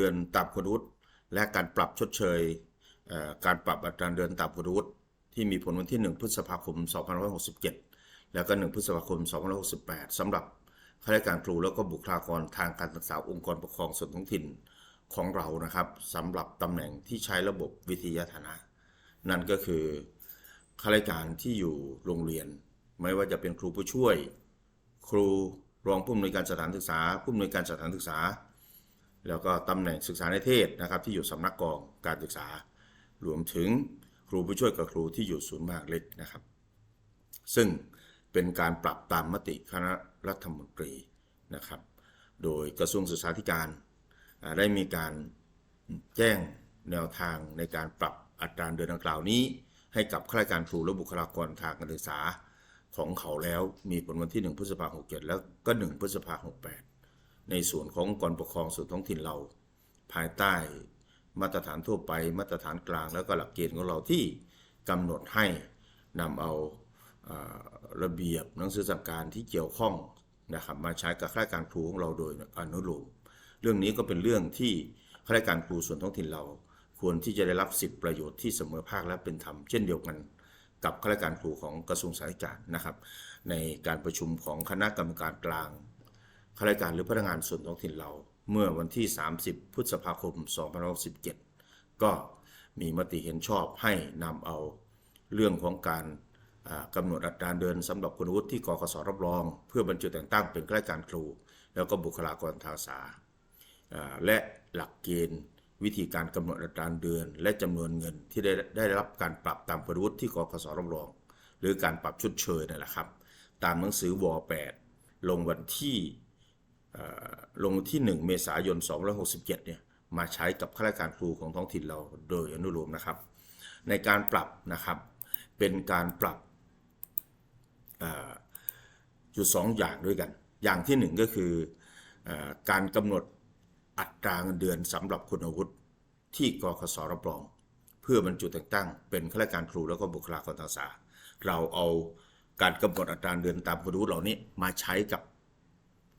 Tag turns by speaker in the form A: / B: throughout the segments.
A: ดือนตามคุณวุฒิและการปรับชดเชยเการปรับอัตราเดือนตามคุณวุฒิที่มีผลวันที่ 1 พฤษภาคม 2567 แล้วก็ 1 พฤษภาคม 2568 สำหรับข้าราชการครูแล้วก็บุคลากรทางการศึกษาองค์กรปกครองส่วนท้องถิ่นของเรานะครับสำหรับตำแหน่งที่ใช้ระบบวิทยาฐานะ นั่นก็คือข้าราชการที่อยู่โรงเรียน ไม่ว่าจะเป็นครูผู้ช่วย ครูรองผู้อำนวยการสถานศึกษา ผู้อำนวยการสถานศึกษา แล้วก็ตำแหน่งศึกษาในเทศนะครับที่อยู่สำนักกองการศึกษารวมถึงครูผู้ช่วยกับครูที่อยู่ศูนย์มาดเล็กนะครับ ซึ่งเป็นการปรับตามมติคณะรัฐมนตรีนะครับ โดยกระทรวงศึกษาธิการได้มีการแจ้งแนวทางในการปรับอัตราเดือนดังกล่าวนี้ ให้กับข้าราชการครูและบุคลากรทางการศึกษาของเขาแล้วมีผลวันที่ 1 พฤษภาคม67แล้วก็ 1 พฤษภาคม68 ในส่วนขององค์กรปกครองส่วนท้องถิ่นเรา ภายใต้มาตรฐานทั่วไป มาตรฐานกลางแล้วก็หลักเกณฑ์ของเราที่กำหนดให้นำเอาอ่าระเบียบหนังสือสั่งการที่เกี่ยวข้องนะครับมาใช้กับข้าราชการครูของเราโดยอนุโลมเรื่องนี้ก็เป็นเรื่องที่ข้าราชการครูส่วนท้องถิ่นเรา ควรที่จะได้รับสิทธิประโยชน์ที่เสมอภาคและเป็นธรรมเช่นเดียวกันกับข้าราชการครูของกระทรวงสาธารณสุขนะครับ ในการประชุมของคณะกรรมการกลาง ข้าราชการหรือพนักงานส่วนท้องถิ่นเรา เมื่อวันที่ 30 พฤษภาคม 2567 ก็มีมติเห็นชอบให้นำเอาเรื่องของการกำหนดอัตราเดินสำหรับคุณวุฒิที่กกสรับรอง เพื่อบรรจุแต่งตั้งเป็นข้าราชการครู แล้วก็บุคลากรทางศาและหลักเกณฑ์วิธีการกำหนดอัตราเดือน และจำนวนเงินที่ได้ได้รับการปรับตามประวุฒิที่กกสรับรอง หรือการปรับชดเชยนั่นแหละครับ ตามหนังสือว 8 ลงวันที่ ลงที่ 1 เมษายน2567 เนี่ยมาใช้กับข้าราชการครูของท้องถิ่นเราโดยอนุโลมนะครับ ในการปรับนะครับเป็นการปรับอยู่สองอย่างด้วยกัน อย่างที่หนึ่งก็คืออการกำหนดอัตราเงินเดือนสำหรับคุณวุฒิที่กคสรับรอง เพื่อบรรจุแต่งตั้ง เป็นข้าราชการครูแล้วก็บุคลากรทางศาเราเอาการกำหนดอัตราเดือนตามคุณวุฒิเหล่านี้มาใช้กับ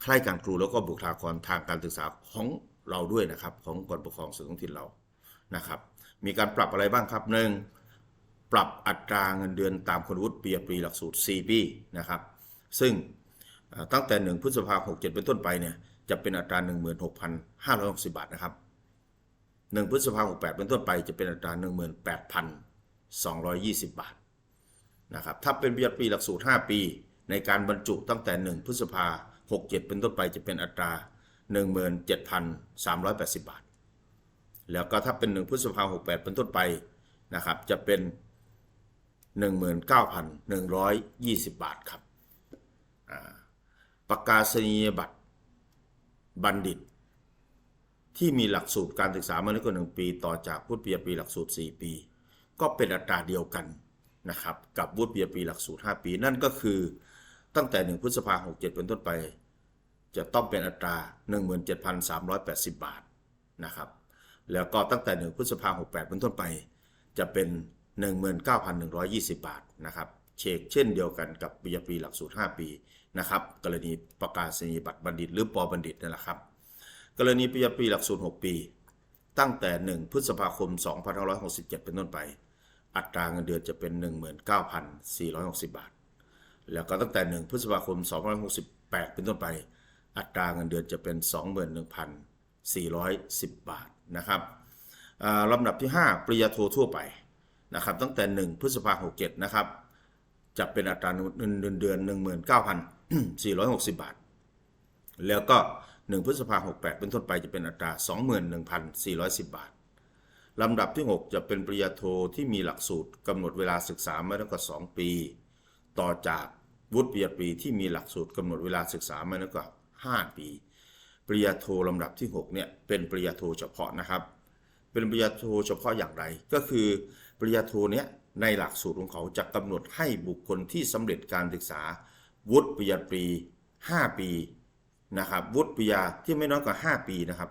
A: ข้าราชการครูแล้วก็บุคลากรทางการศึกษาของเราด้วยนะครับ ขององค์กรปกครองส่วนท้องถิ่นเรานะครับ มีการปรับอะไรบ้างครับหนึ่งปรับอัตราเงินเดือนตามคุณวุฒิปริญญาตรีหลักสูตร 4 ปีนะครับ ซึ่งตั้งแต่ 1 พฤษภาคม 67 เป็นต้นไปเนี่ยจะเป็นอัตรา 16,560 บาทนะครับ 1 พฤษภาคม 68 เป็นต้นไปจะเป็นอัตรา 18,220 บาทนะครับ ถ้าเป็นปริญญาตรีหลักสูตร 5 ปี ในการบรรจุตั้งแต่ 1 พฤษภาคม 67 เป็นต้นไปจะเป็นอัตรา 17,380 บาท แล้วก็ถ้าเป็น 1 พฤษภาคม68 เป็นต้นไปนะครับ จะเป็น 19,120 บาทครับประกาศนียบัตรบัณฑิต ที่มีหลักสูตรการศึกษามาน้อยกว่า 1 ปี ต่อจากวุฒิปริญญาตรีหลักสูตร 4 ปี ก็เป็นอัตราเดียวกันนะครับกับวุฒิปริญญาตรีหลักสูตร 5 ปี นั่นก็คือตั้งแต่ 1 พฤษภาคม67 เป็นต้นไป จะต้องเป็นอัตรา 17,380 บาทนะครับ แล้วก็ตั้งแต่ 1 พฤษภาคม 68 เป็นต้นไป จะเป็น 19,120 บาทนะครับ เชกเช่นเดียวกันกับปริญญาตรีหลักสูตร 5 ปีนะครับ กรณีประกาศนียบัตรบัณฑิต หรือปอบัณฑิตนั่นแหละครับ กรณีปริญญาตรีหลักสูตร 6 ปี ตั้งแต่ 1 พฤษภาคม 2567 เป็นต้นไป อัตราเงินเดือนจะเป็น 19,460 บาท แล้วก็ตั้งแต่ 1 พฤษภาคม 2568 เป็นต้นไป อัตราเงินเดือนจะเป็น 21,410 บาทนะครับลำดับที่ 5 ปริญญาโททั่วไปนะครับตั้งแต่ 1 พฤษภาคม67นะครับจะเป็นอัตราเงินเดือน 19,460 บาท แล้วก็ 1 พฤษภาคม68 เป็นต้นไปจะเป็นอัตรา 21,410 บาทลำดับที่ 6 จะเป็นปริญญาโทที่มีหลักสูตรกำหนดเวลาศึกษาไม่น้อยกว่า 2 ปี ต่อจากวุฒิปริญญาตรีที่มีหลักสูตรกำหนดเวลาศึกษาไม่น้อยกว่า 5 ปี ปริญญาโทลำดับที่6เนี่ยเป็นปริญญาโทเฉพาะนะครับ เป็นปริญญาโทเฉพาะอย่างไร ก็คือปริญญาโทเนี้ยในหลักสูตรของเขาจะกำหนดให้บุคคลที่สำเร็จการศึกษา วุฒิปริญญาตรี 5 ปีนะครับวุฒิปริญญาที่ไม่น้อยกว่า 5 ปีนะครับ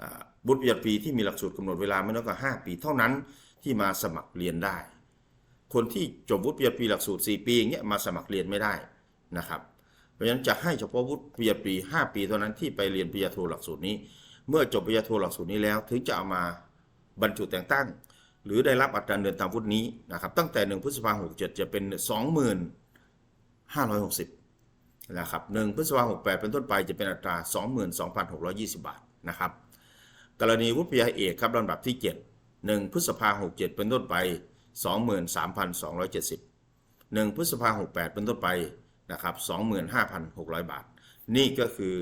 A: อ่าบุตรปริญญาตรีที่มีหลักสูตรกำหนดเวลาไม่น้อยกว่า 5 ปี เท่านั้นที่มาสมัครเรียนได้ คนที่จบวุฒิปริญญาตรีหลักสูตร 4 ปีอย่างเงี้ยมาสมัครเรียนไม่ได้นะครับ ราะฉะนั้นจะให้เฉพาะวุฒิปริญญาตรี5 ปีเท่านั้นที่ไปเรียนปริญญาโทหลักสูตรนี้ เมื่อจบปริญญาโทหลักสูตรนี้แล้ว ถึงจะเอามาบรรจุแต่งตั้ง หรือได้รับอัตราเดินตามวุฒินี้นะครับตั้งแต่ 1 พฤษภาคม67 จะเป็น 2560นะครับ1พฤษภาคม68 เป็นต้นไปจะเป็นอัตรา 22,620 บาทนะครับกรณีวุฒิปริญญาเอกครับลำดับที่ 7 1 พฤษภาคม67 เป็นต้นไป 23,270 1 พฤษภาคม68 เป็นต้นไป นะครับ25,600 บาท นี่ก็คือ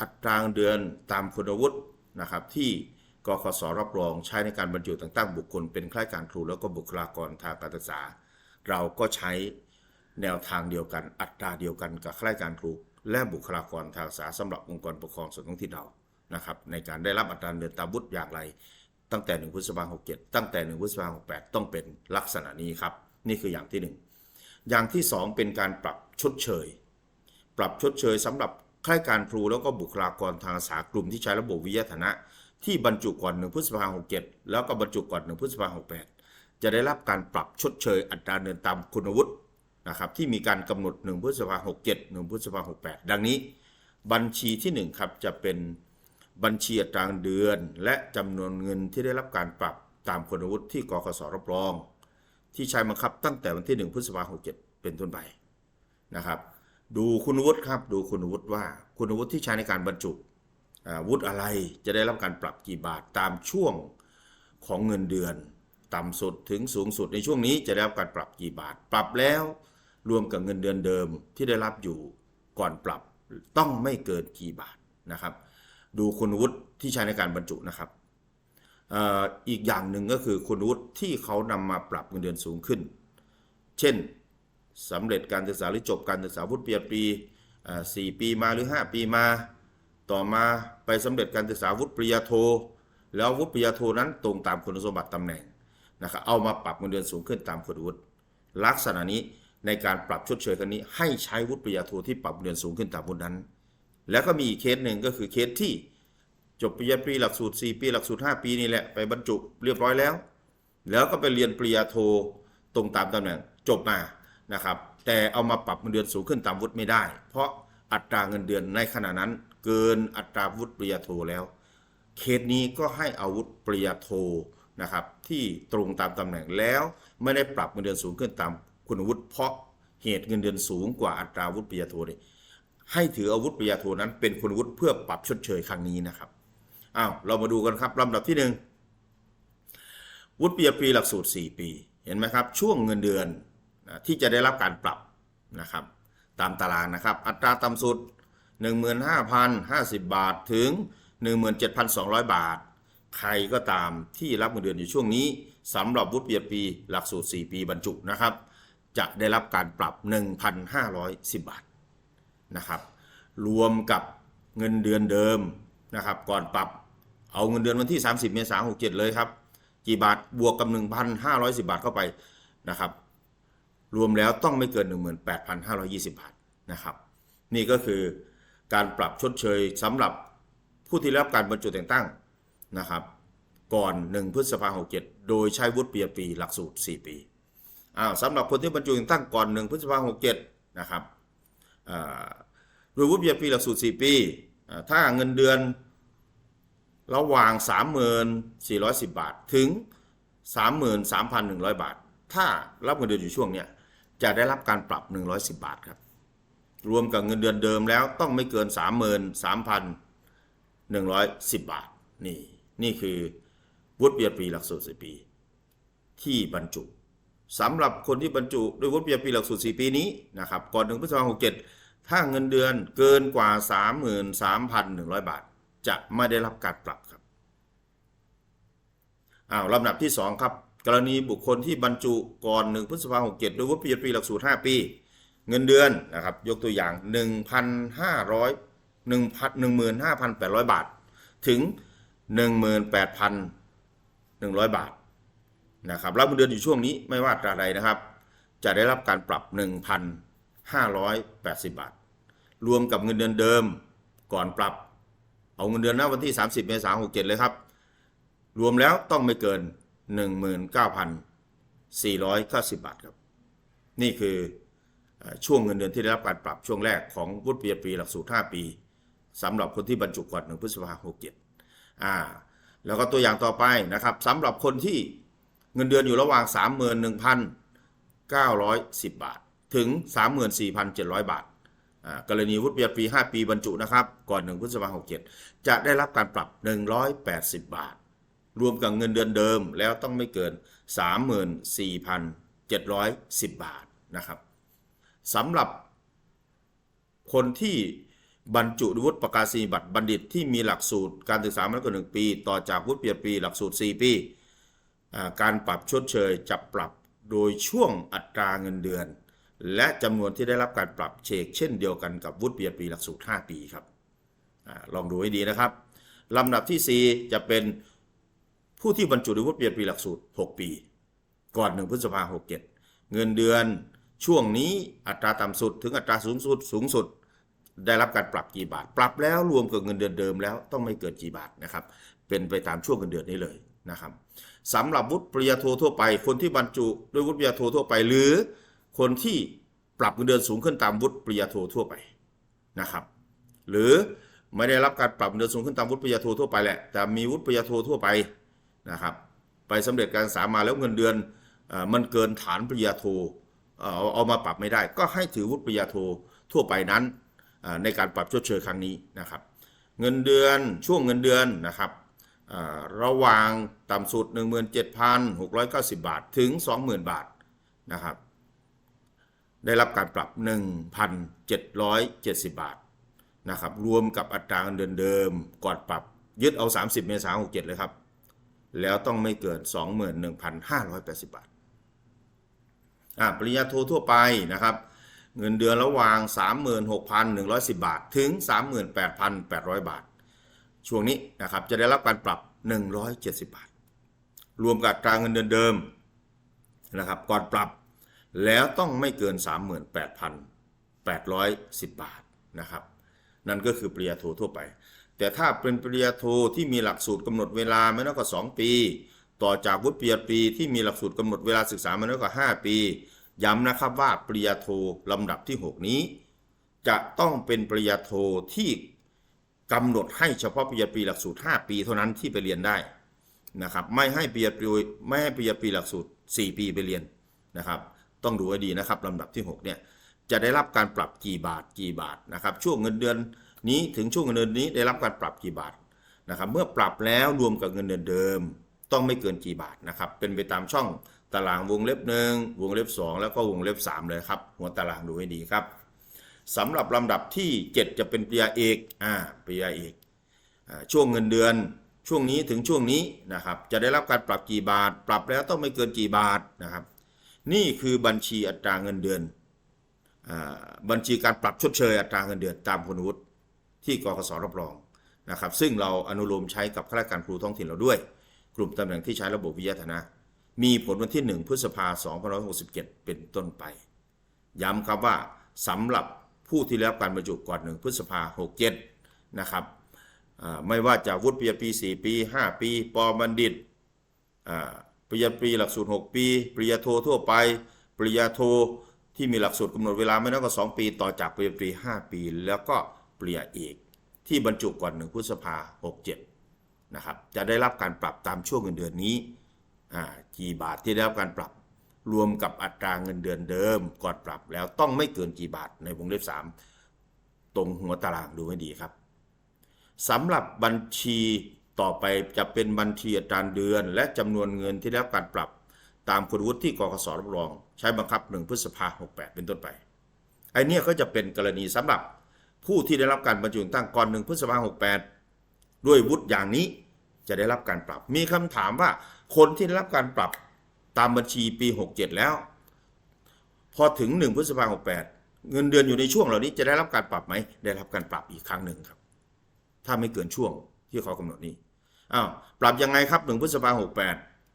A: อัตราเดือนตามคุณวุฒินะครับที่กคสรับรองใช้ในการบรรจุแต่งตั้งบุคคลเป็นข้าราชการครูแล้วก็บุคลากรทางการศึกษา เราก็ใช้แนวทางเดียวกัน อัตราเดียวกันกับข้าราชการครู และบุคลากรทางศึกษาสำหรับองค์กรปกครองส่วนท้องถิ่นเรานะครับในการได้รับอัตราเดือนตามวุฒิอย่างไร ตั้งแต่1พฤษภาคม67 ตั้งแต่1พฤษภาคม68 ต้องเป็นลักษณะนี้ครับ นี่คืออย่างที่ 1 อย่างที่ 2 เป็นการปรับชดเชย ปรับชดเชยสำหรับข้าราชการครูแล้วก็บุคลากรทางศึกษากลุ่มที่ใช้ระบบวิทยาฐานะ ที่บรรจุก่อน1พฤษภาคม67 แล้วก็บรรจุก่อน1พฤษภาคม68 จะได้รับการปรับชดเชยอัตราเดินตามคุณวุฒินะครับที่มีการกำหนด 1พฤษภาคม67 1พฤษภาคม68 ดังนี้ บัญชีที่1ครับจะเป็นบัญชีอัตราเดือน และจำนวนเงินที่ได้รับการปรับตามคุณวุฒิที่กคสรับรอง ที่ใช้บังคับตั้งแต่วันที่ 1 พฤษภาคม67 เป็นต้นไปนะครับ ดูคุณวุฒิครับดูคุณวุฒิว่าคุณวุฒิที่ใช้ในการบรรจุวุฒิอะไรจะได้รับการปรับกี่บาทตามช่วงของเงินเดือน ต่ำสุดถึงสูงสุดในช่วงนี้จะได้รับการปรับกี่บาท ปรับแล้วรวมกับเงินเดือนเดิมที่ได้รับอยู่ก่อนปรับต้องไม่เกินกี่บาทนะครับ ดูคุณวุฒิที่ใช้ในการบรรจุนะครับ อีกอย่างหนึ่งก็คือคุณวุฒิที่เขานำมาปรับเงินเดือนสูงขึ้น เช่นสำเร็จการศึกษาหรือจบการศึกษาวุฒิปริญญาตรีอ่าสี่ปีมาหรือ 5 ปีมา ต่อมาไปสำเร็จการศึกษาวุฒิปริญญาโท แล้ววุฒิปริญญาโทนั้นตรงตามคุณสมบัติตำแหน่งนะครับเอามาปรับเงินเดือนสูงขึ้นตามคุณวุฒิลักษณะนี้ในการปรับชดเชยครั้งนี้ให้ใช้วุฒิปริญญาโทที่ปรับเงินเดือนสูงขึ้นตามวุฒินั้น แล้วก็มีอีกเคสหนึ่งก็คือเคสที่ จบปริญญาตรีหลักสูตร 4 ปี หลักสูตร 5 ปีนี่แหละไปบรรจุเรียบร้อยแล้ว แล้วก็ไปเรียนปริญญาโทตรงตามตำแหน่งจบมานะครับแต่เอามาปรับเงินเดือนสูงขึ้นตามวุฒิไม่ได้ เพราะอัตราเงินเดือนในขณะนั้น เกินอัตราวุฒิปริญญาโทแล้ว เคสนี้ก็ให้อาวุธปริญญาโทนะครับที่ตรงตามตำแหน่งแล้ว ไม่ได้ปรับเงินเดือนสูงขึ้นตามคุณวุฒิเพราะเหตุเงินเดือนสูงกว่าอัตราวุฒิปริญญาโทนี่ให้ถืออาวุธปริญญาโทนั้นเป็นคุณวุฒิเพื่อปรับชดเชยครั้งนี้นะครับ อ้าวเรามาดูกันครับลำดับที่หนึ่งวุฒิปริญญาตรีหลักสูตร 4 ปี เห็นไหมครับ ช่วงเงินเดือนนะที่จะได้รับการปรับนะครับ ตามตารางนะครับ อัตราต่ำสุด 15,050 บาทถึง 17,200 บาท ใครก็ตามที่รับเงินเดือนอยู่ช่วงนี้สำหรับวุฒิปริญญาตรีหลักสูตร 4 ปีบรรจุนะครับ จะได้รับการปรับ 1,510 บาทนะครับ รวมกับเงินเดือนเดิมนะครับ ก่อนปรับ เอาเงินเดือนวันที่ 30 เมษายน67 เลยครับ กี่บาทบวกกับ 1,510 บาทเข้าไปนะครับ รวมแล้วต้องไม่เกิน 18,520 บาทนะครับ นี่ก็คือการปรับชดเชยสำหรับผู้ที่รับการบรรจุแต่งตั้งนะครับ ก่อน 1 พฤษภาคม67 โดยใช้วุฒิปริญญาตรีหลักสูตร 4 ปีอ้าวสำหรับคนที่บรรจุแต่งตั้งก่อน 1 พฤษภาคม67 นะครับโดยวุฒิปริญญาตรีหลักสูตร 4 ปี ถ้าเงินเดือน ระหว่าง 3410 บาท ถึง 33,100 บาท ถ้ารับเงินเดือนอยู่ช่วงเนี้ยจะได้รับการปรับ 110 บาทครับ รวมกับเงินเดือนเดิมแล้วต้องไม่เกิน 33,110 บาท นี่ นี่คือวุฒิปริญญาตรีหลักสูตร4ปี ที่บรรจุสำหรับคนที่บรรจุด้วยวุฒิปริญญาตรีหลักสูตร4ปีนี้นะครับ ก่อนถึงพฤษภาคม67ถ้าเงินเดือนเกินกว่า 33,100 บาท จะไม่ได้รับการปรับครับอ้าวลำดับที่ 2 ครับ กรณีบุคคลที่บรรจุก่อน1พฤษภาคม67ด้วยวุฒิปริญญาตรีหลักสูตร 5 ปี เงินเดือนนะครับยกตัวอย่าง 1,500 15,800 บาท ถึง 18,100 บาทนะครับรับเงินเดือนอยู่ช่วงนี้ไม่ว่าตราใดนะครับ จะได้รับการปรับ 1,580 บาท รวมกับเงินเดือนเดิมก่อนปรับ เอาเงินเดือนณวันที่ 30 เมษายน67 เลยครับ รวมแล้วต้องไม่เกิน 19,490 บาทครับ นี่คือช่วงเงินเดือนที่ได้รับการปรับช่วงแรกของวุฒิปริญญาตรีหลักสูตร 5 ปีสำหรับคนที่บรรจุก่อน1พฤษภาคม67อ่าแล้วก็ตัวอย่างต่อไปนะครับสำหรับคนที่เงินเดือนอยู่ระหว่าง 31,910 บาท ถึง 34,700 บาทอ่า กรณีวุฒิปริญญาตรี5 ปีบรรจุนะครับ ก่อน 1 พฤษภาคม67 จะได้รับการปรับ 180 บาท รวมกับเงินเดือนเดิมแล้วต้องไม่เกิน 34,710 บาทนะครับสำหรับคนที่บรรจุวุฒิประกาศนียบัตรบัณฑิตที่มีหลักสูตรการศึกษามากกว่าหนึ่งปี ต่อจากวุฒิปริญญาตรีหลักสูตร 4 ปี การปรับชดเชยจะปรับโดยช่วงอัตราเงินเดือน และจำนวนที่ได้รับการปรับเชกเช่นเดียวกันกับวุฒิปริญญาตรีหลักสูตร 5 ปีครับอลองดูให้ดีนะครับลำดับที่ 4 จะเป็นผู้ที่บรรจุในวุฒิปริญญาตรีหลักสูตร 6 ปี ก่อน 1 พฤษภาคม67 เงินเดือนช่วงนี้อัตราต่ำสุดถึงอัตราสูงสุดสูงสุด ได้รับการปรับกี่บาท ปรับแล้วรวมกับเงินเดือนเดิมแล้วต้องไม่เกินกี่บาทนะครับเป็นไปตามช่วงเงินเดือนนี้เลยนะครับสำหรับวุฒิปริญญาโททั่วไป คนที่บรรจุด้วยวุฒิปริญญาโททั่วไปหรือ คนที่ปรับเงินเดือนสูงขึ้นตามวุฒิปริญญาโททั่วไปนะครับ หรือไม่ได้รับการปรับเงินเดือนสูงขึ้นตามวุฒิปริญญาโททั่วไปแหละแต่มีวุฒิปริญญาโททั่วไปนะครับ ไปสำเร็จการศึกษามาแล้วเงินเดือนอมันเกินฐานปริญญาโทเอามาปรับไม่ได้ ก็ให้ถือวุฒิปริญญาโททั่วไปนั้นในการปรับชดเชยครั้งนี้นะครับ เงินเดือนช่วงเงินเดือนนะครับระหว่างต่ำสุด 17,690 บาทถึง 20,000 บาทนะครับ ได้รับการปรับ 1,770 บาทนะครับรวมกับอัตราเงินเดือนเดิมก่อนปรับยึดเอา 30 เมษายน67 เลยครับ แล้วต้องไม่เกิน 21,580 บาทอ่าปริญญาโททั่วไปนะครับ เงินเดือนระหว่าง 36,110 บาท ถึง 38,800 บาท ช่วงนี้นะครับจะได้รับการปรับ 170 บาท รวมกับอัตราเงินเดือนเดิมนะครับก่อนปรับ แล้วต้องไม่เกิน 38,810 บาทนะครับ นั่นก็คือปริญญาโททั่วไป แต่ถ้าเป็นปริญญาโทที่มีหลักสูตรกำหนดเวลาไม่น้อยกว่า 2 ปี ต่อจากวุฒิปริญญาตรีที่มีหลักสูตรกำหนดเวลาศึกษาไม่น้อยกว่า 5 ปี ย้ำนะครับว่าปริญญาโทลำดับที่ 6 นี้ จะต้องเป็นปริญญาโทที่กำหนดให้เฉพาะปริญญาตรีหลักสูตร 5 ปีเท่านั้นที่ไปเรียนได้นะครับไม่ให้ปริญญาตรีไม่ให้ปริญญาตรีหลักสูตร 4 ปีไปเรียนนะครับ ต้องดูให้ดีนะครับลำดับที่6เนี่ยจะได้รับการปรับกี่บาทกี่บาทนะครับช่วงเงินเดือนนี้ถึงช่วงเงินเดือนนี้ได้รับการปรับกี่บาทนะครับเมื่อปรับแล้วรวมกับเงินเดือนเดิม ต้องไม่เกินกี่บาทนะครับเป็นไปตามช่องตารางวงเล็บหนึ่งวงเล็บ 2 แล้วก็วงเล็บ 3 เลยครับหัวตารางดูให้ดีครับสำหรับลำดับที่ 7 จะเป็นปริญญาเอกอ่าปริญญาเอกอช่วงเงินเดือนช่วงนี้ถึงช่วงนี้นะครับจะได้รับการปรับกี่บาท ปรับแล้วต้องไม่เกินกี่บาทนะครับ นี่คือบัญชีอัตราเงินเดือนอบัญชีการปรับชดเชยอัตราเงินเดือนตามคุณวุฒิที่กกสรับรองนะครับ ซึ่งเราอนุโลมใช้กับข้าราชการครูท้องถิ่นเราด้วย กลุ่มตำแหน่งที่ใช้ระบบวิทยาฐานะ มีผลวันที่ 1 พฤษภาคม2567 เป็นต้นไป ย้ำครับว่าสำหรับผู้ที่รับการบรรจุก่อน 1 พฤษภาคม67 นะครับไม่ว่าจะวุฒิปริญญาปี 4 ปี 5 ปีปอบัณฑิต ริญญาตรีหลักสูตร 6 ปี ปริญญาโททั่วไป ปริญญาโทที่มีหลักสูตรกำหนดเวลาไม่น้อยกว่า2ปี ต่อจากปริญญาตรี 5 ปี แล้วก็ปริญญาเอกที่บรรจุก่อน1พฤษภา67นะครับจะได้รับการปรับตามช่วงเงินเดือนนี้กี่บาทที่ได้รับการปรับรวมกับอัตราเงินเดือนเดิมก่อนปรับแล้วต้องไม่เกินกี่บาทในวงเล็บ 3 ตรงหัวตารางดูให้ดีครับสำหรับบัญชี ต่อไปจะเป็นบัญชีอัตราเดือน และจำนวนเงินที่ได้รับการปรับ ตามคุณวุฒิที่กกสรับรอง ใช้บังคับ 1 พฤษภาคม68เป็นต้นไปไอเนี้ยก็จะเป็นกรณีสำหรับผู้ที่ได้รับการบรรจุตั้งก่อน1พฤษภาคม68ด้วยวุฒิอย่างนี้จะได้รับการปรับ มีคำถามว่าคนที่ได้รับการปรับตามบัญชีปี 67 แล้ว พอถึง 1 พฤษภาคม68 เงินเดือนอยู่ในช่วงเหล่านี้จะได้รับการปรับไหม ได้รับการปรับอีกครั้งหนึ่งครับ ถ้าไม่เกินช่วงที่เขากำหนดนี้ อ้าวปรับยังไงครับ1พฤษภาคม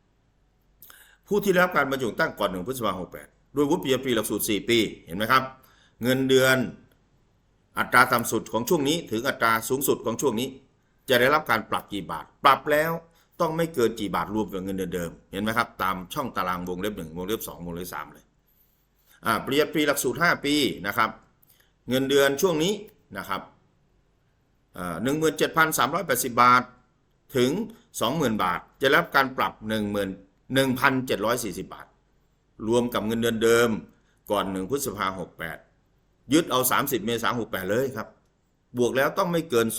A: 68ผู้ที่ได้รับการบรรจุตั้งก่อน1พฤษภาคม68ด้วยวุฒิปริญญาตรีหลักสูตร4ปีเห็นไหมครับ เงินเดือนอัตราต่ำสุดของช่วงนี้ ถึงอัตราสูงสุดของช่วงนี้ จะได้รับการปรับกี่บาท ปรับแล้วต้องไม่เกินกี่บาทรวมกับเงินเดือนเดิม เห็นไหมครับ ตามช่องตารางวงเล็บ1วงเล็บ2วงเล็บ3เลยอ่าปริญญาตรีหลักสูตร5ปีนะครับ เงินเดือนช่วงนี้นะครับหนึ่งหมื่นเจ็ดพันสามร้อยแปดสิบบาท ถึง 20,000 บาท จะรับการปรับ1 1,740 บาท รวมกับเงินเดือนเดิมก่อน 1 พฤษภา68ยึดเอา 30 เมษายน68เลยครับ บวกแล้วต้องไม่เกิน 21,530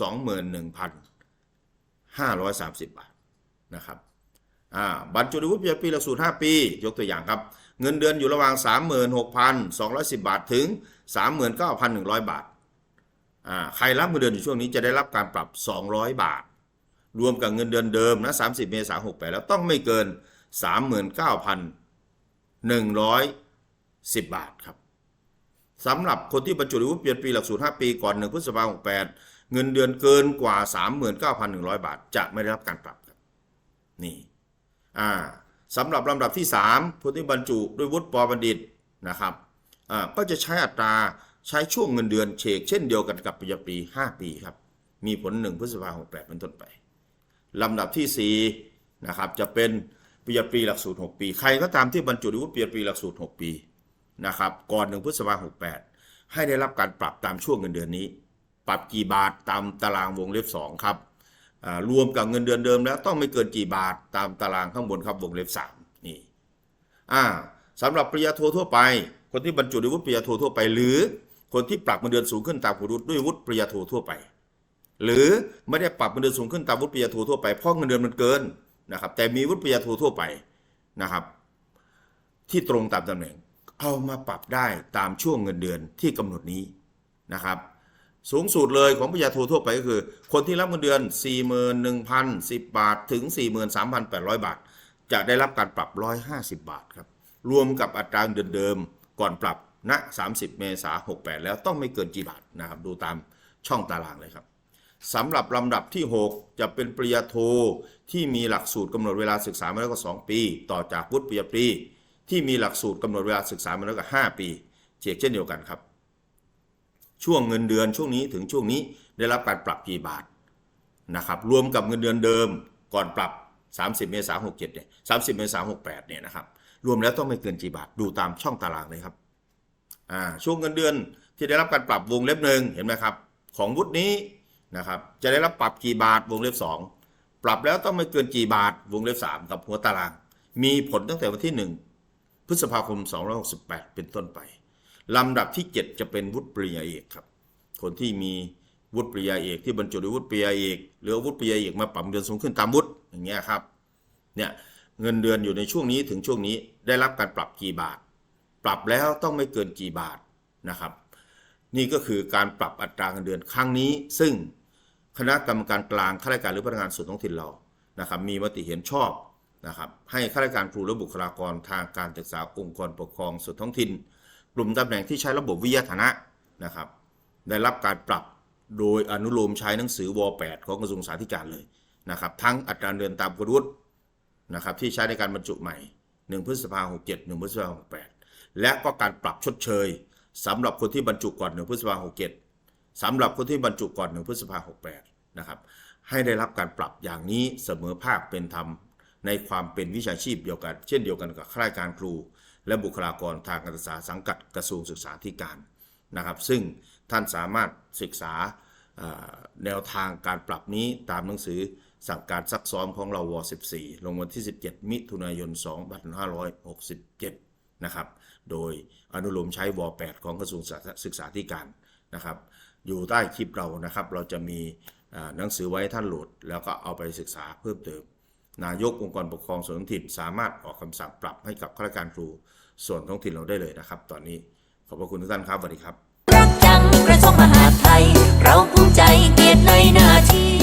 A: บาทนะครับบัตรจุดวุฒิปีลักสูตร5ปี ยกตัวอย่างครับ เงินเดือนอยู่ระหว่าง 36,210 บาทถึง 39,100 บาทอ่าใครรับเงินเดือนอยู่ช่วงนี้จะได้รับการปรับ 200 บาท รวมกับเงินเดือนเดิมนะ30 เมษายน68 แล้วต้องไม่เกิน 39,110 บาทครับสำหรับคนที่บรรจุวุฒิเปลี่ยนปีหลักสูตร 5 ปีก่อน 1 พฤษภาคม68 เงินเดือนเกินกว่า 39,100 บาท จะไม่ได้รับการปรับครับนี่อ่าสำหรับลำดับที่3ผู้ที่บรรจุด้วยวุฒิปบัณฑิตนะครับอ่าก็จะใช้อัตราใช้ช่วงเงินเดือนเชกเช่นเดียวกันกับปริญญาปี 5 ปีครับ มีผล 1 พฤษภาคม68 เป็นต้นไป ลำดับที่4นะครับจะเป็นปริญญาตรีหลักสูตร 6 ปี ใครก็ตามที่บรรจุในวุฒิปริญญาตรีหลักสูตร 6 ปีนะครับก่อน1พฤษภาคม68 ให้ได้รับการปรับตามช่วงเงินเดือนนี้ ปรับกี่บาทตามตารางวงเล็บ2ครับรวมกับเงินเดือนเดิมแล้วต้องไม่เกินกี่บาทตามตารางข้างบนครับวงเล็บ3นี่อ่าสำหรับปริญญาโททั่วไป คนที่บรรจุวุฒิปริญญาโททั่วไป หรือคนที่ปรับเงินเดือนสูงขึ้นตามวุฒิด้วยวุฒิปริญญาโททั่วไป หรือไม่ได้ปรับเงินเดือนสูงขึ้นตามวุฒิปริญญาโททั่วไปเพราะเงินเดือนมันเกินนะครับแต่มีวุฒิปริญญาโททั่วไปนะครับ ที่ตรงตามตำแหน่ง เอามาปรับได้ตามช่วงเงินเดือนที่กำหนดนี้นะครับ สูงสุดเลยของปริญญาโททั่วไปก็คือ คนที่รับเงินเดือน 41,010 บาทถึง 43,800 บาท จะได้รับการปรับ 150 บาทครับรวมกับอัตราเงินเดือนเดิมก่อนปรับณ30 เมษายน68 แล้วต้องไม่เกินกี่บาทนะครับ ดูตามช่องตารางเลยครับ สำหรับลำดับที่ 6 จะเป็นปริญญาโทที่มีหลักสูตรกำหนดเวลาศึกษามาแล้วก็ 2 ปี ต่อจากวุฒิปริญญาตรีที่มีหลักสูตรกำหนดเวลาศึกษามาแล้วก็ 5 ปีเช่นเช่นเดียวกันครับ ช่วงเงินเดือนช่วงนี้ถึงช่วงนี้ได้รับการปรับกี่บาทนะครับรวมกับเงินเดือนเดิมก่อนปรับ 30 เมษายน67เนี่ย30 เมษายน68เนี่ยนะครับรวมแล้วต้องไม่เกินกี่บาทดูตามช่องตารางเลยครับอ่าช่วงเงินเดือนที่ได้รับการปรับวงเล็บหนึ่งเห็นไหมครับ ของวุฒินี้ นะครับจะได้รับปรับกี่บาทวงเล็บสองปรับแล้วต้องไม่เกินกี่บาทวงเล็บสามกับหัวตาราง มีผลตั้งแต่วันที่หนึ่งพฤษภาคม 268 เป็นต้นไปลำดับที่ 7 จะเป็นวุฒิปริญญาเอกครับ คนที่มีวุฒิปริญญาเอกที่บรรจุด้วยวุฒิปริญญาเอกหรือวุฒิปริญญาเอกมาปรับเดือนสูงขึ้นตามวุฒิอย่างเงี้ยครับเนี่ยเงินเดือนอยู่ในช่วงนี้ถึงช่วงนี้ได้รับการปรับกี่บาท ปรับแล้วต้องไม่เกินกี่บาทนะครับ นี่ก็คือการปรับอัตราเงินเดือนครั้งนี้ซึ่ง คณะกรรมการกลางข้าราชการหรือพนักงานส่วนท้องถิ่นเรานะครับมีมติเห็นชอบนะครับให้ข้าราชการครูและบุคลากรทางการศึกษาองค์กรปกครองส่วนท้องถิ่น กลุ่มตำแหน่งที่ใช้ระบบวิทยาฐานะนะครับได้รับการปรับโดยอนุโลมใช้หนังสือว .8 ของกระทรวงสาธารณสุขเลยนะครับทั้งอัตราเงินเดือนตามกฎวุฒินะครับที่ใช้ในการบรรจุใหม่ 1 พฤษภาคม67 1พฤษภาคม68และก็การปรับชดเชยสำหรับคนที่บรรจุก่อน 1 พฤษภาคม67 สำหรับคนที่บรรจุก่อน1พฤษภาคม68นะครับให้ได้รับการปรับอย่างนี้เสมอภาคเป็นธรรมในความเป็นวิชาชีพเดียวกัน เช่นเดียวกันกับข้าราชการครู และบุคลากรทางการศึกษาสังกัดกระทรวงศึกษาธิการนะครับ ซึ่งท่านสามารถศึกษาแนวทางการปรับนี้ตามหนังสือสั่งการซักซ้อมของเราว14 ลงวันที่ 17 มิถุนายน 2567 นะครับ โดยอนุโลมใช้ว8ของกระทรวงศึกษาธิการนะครับ อยู่ใต้คลิปเรานะครับ เราจะมีหนังสือไว้ท่านโหลด แล้วก็เอาไปศึกษาเพิ่มเติม นายกองค์กรปกครองส่วนท้องถิ่น สามารถออกคำสั่งปรับให้กับข้าราชการครูส่วนท้องถิ่นเราได้เลยนะครับ ตอนนี้ขอบพระคุณทุกท่านครับสวัสดีครับ
B: รักจังกระทรวงมหาดไทย เราภูมิใจเกียรติในหน้าที่